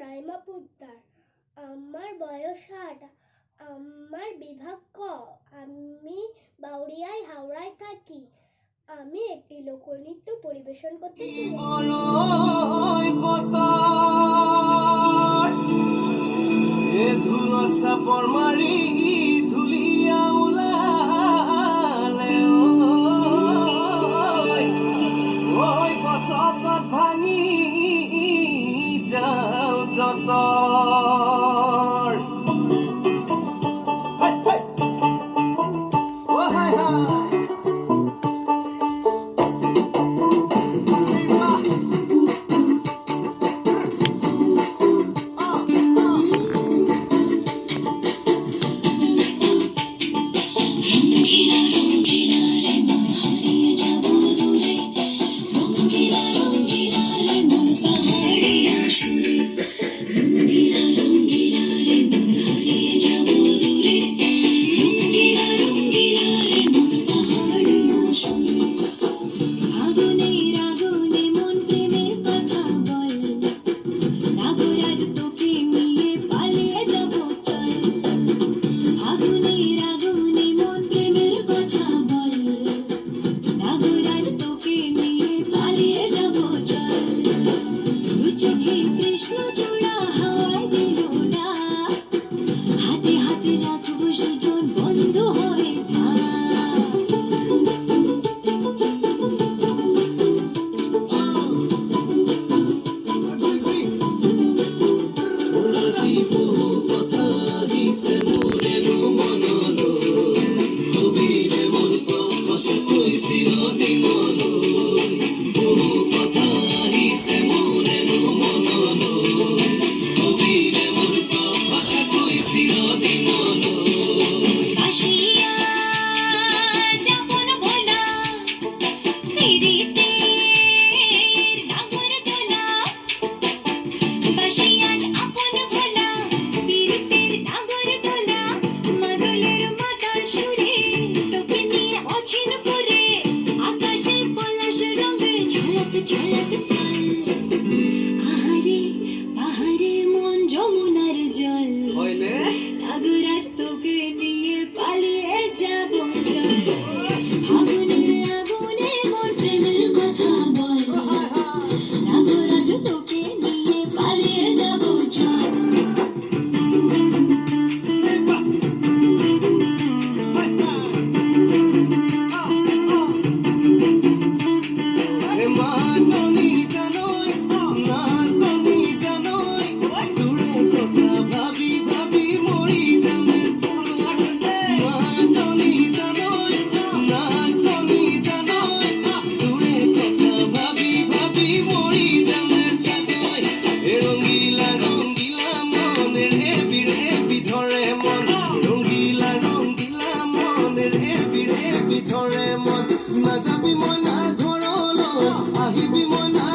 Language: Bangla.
রাইমা পোদ্দার আমার বয়স ষাট আমার বিভাগ ক। আমি বাউরিয়ায় হাওড়ায় থাকি। আমি একটি লোকনৃত্য পরিবেশন করতে চাই 啊。Lord. Yeah. আহিবি ৰে পিঠৰে মন নাযাবি মই না ঘৰলৈ আহিবি মই না